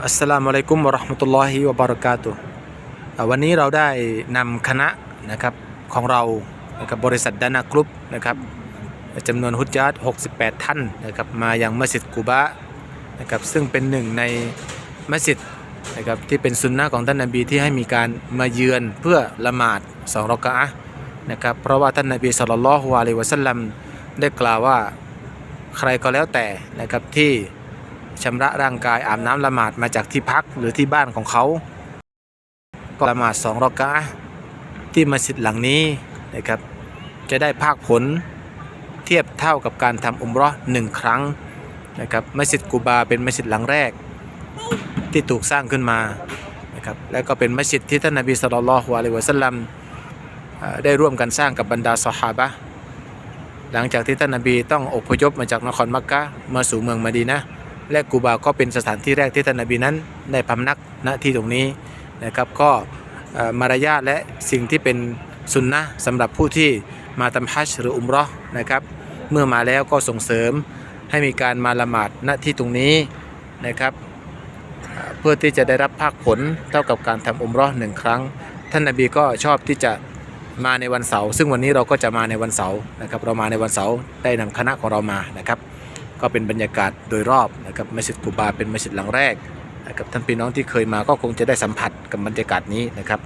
อัสสลามุอะลัยกุมวะราะห์มะตุลลอฮิวะบะเราะกาตุวันนี้เราได้นำคณะนะครับของเรานะครับบริษัทดานากรุ๊ปนะครับจำนวนฮุจญาต68 ท่านนะครับมายังมัสยิดกูบะนะครับซึ่งเป็นหนึ่งในมัสยิดนะครับที่เป็นสุนนะของท่านนบีที่ให้มีการมาเยือนเพื่อละหมาดสองรอกะอะนะครับเพราะว่าท่านนบีศ็อลลัลลอฮุอะลัยวะซัลลัมได้กล่าวว่าใครก็แล้วแต่นะครับที่ ชำระร่างกายอาบน้ำละหมาดมาจากที่พักหรือที่บ้านของเขา ก็ละหมาดสองรอกะที่มัสยิดหลังนี้นะครับ จะได้ภาคผลเทียบเท่ากับการทำอุมรอหนึ่งครั้งนะครับมัสยิดกูบาเป็นมัสยิดหลังแรกที่ถูกสร้างขึ้นมานะครับและก็เป็นมัสยิดที่ท่านนบีสุลต่านละฮ์วะลัยวะสัลลัมได้ร่วมกันสร้างกับบรรดาสหาบะหลังจากที่ท่านนบีต้องอพยพมาจากนครมักกะมาสู่เมืองมะดีนะ และกูบาก็เป็นสถานที่แรกที่ท่านนบีนั้นได้พำนักณที่ตรงนี้นะครับก็มารยาทและสิ่งที่เป็นสุนนะสำหรับผู้ที่มาทำฮัจหรืออุมรห์นะครับเมื่อมาแล้วก็ส่งเสริมให้มีการมาละหมาดณที่ตรงนี้นะครับเพื่อที่จะได้รับภาคผลเท่ากับการทำอุมรห์หนึ่งครั้ง ท่านนบีก็ชอบที่จะมาในวันเสาร์ซึ่งวันนี้เราก็จะมาในวันเสาร์นะครับเรามาในวันเสาร์ได้นำคณะของเรามานะครับ ก็เป็นบรรยากาศโดยรอบนะครับมัสยิดกูบาเป็นมัสยิดหลังแรกนะครับท่านพี่น้องที่เคยมาก็คงจะได้สัมผัสกับบรรยากาศนี้นะครับ